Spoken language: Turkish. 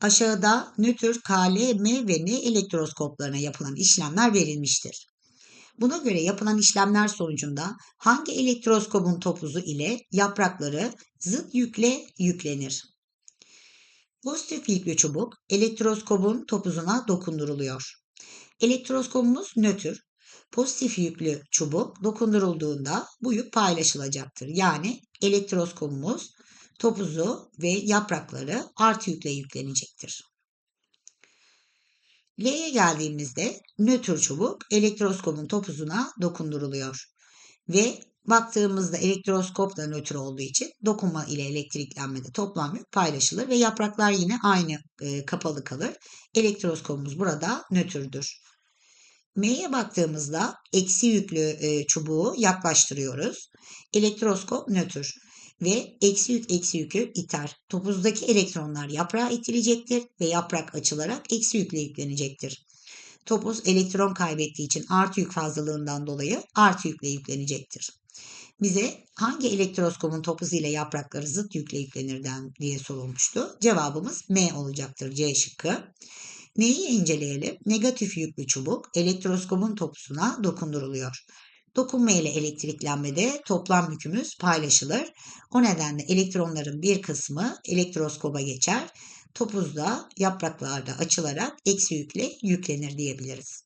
Aşağıda nötr, K, L, M ve N elektroskoplarına yapılan işlemler verilmiştir. Buna göre yapılan işlemler sonucunda hangi elektroskopun topuzu ile yaprakları zıt yükle yüklenir? Pozitif yüklü çubuk elektroskopun topuzuna dokunduruluyor. Elektroskopumuz nötr. Pozitif yüklü çubuk dokundurulduğunda bu yük paylaşılacaktır. Yani elektroskopumuz topuzu ve yaprakları artı yükle yüklenecektir. L'ye geldiğimizde nötr çubuk elektroskopun topuzuna dokunduruluyor. Ve baktığımızda elektroskop da nötr olduğu için dokunma ile elektriklenmede toplam yük paylaşılır ve yapraklar yine aynı e, kapalı kalır. Elektroskopumuz burada nötrdür. M'ye baktığımızda eksi yüklü e, çubuğu yaklaştırıyoruz. Elektroskop nötr ve eksi yük eksi yükü iter. Topuzdaki elektronlar yaprağa itilecektir ve yaprak açılarak eksi yükle yüklenecektir. Topuz elektron kaybettiği için artı yük fazlalığından dolayı artı yükle yüklenecektir. Bize hangi elektroskopun topuzu ile yaprakları zıt yükle yüklenirden diye sorulmuştu. Cevabımız M olacaktır C şıkkı. Neyi inceleyelim? Negatif yüklü çubuk elektroskopun topusuna dokunduruluyor. Dokunma ile elektriklenmede toplam yükümüz paylaşılır. O nedenle elektronların bir kısmı elektroskoba geçer. Topuzda yapraklarda açılarak eksi yükle yüklenir diyebiliriz.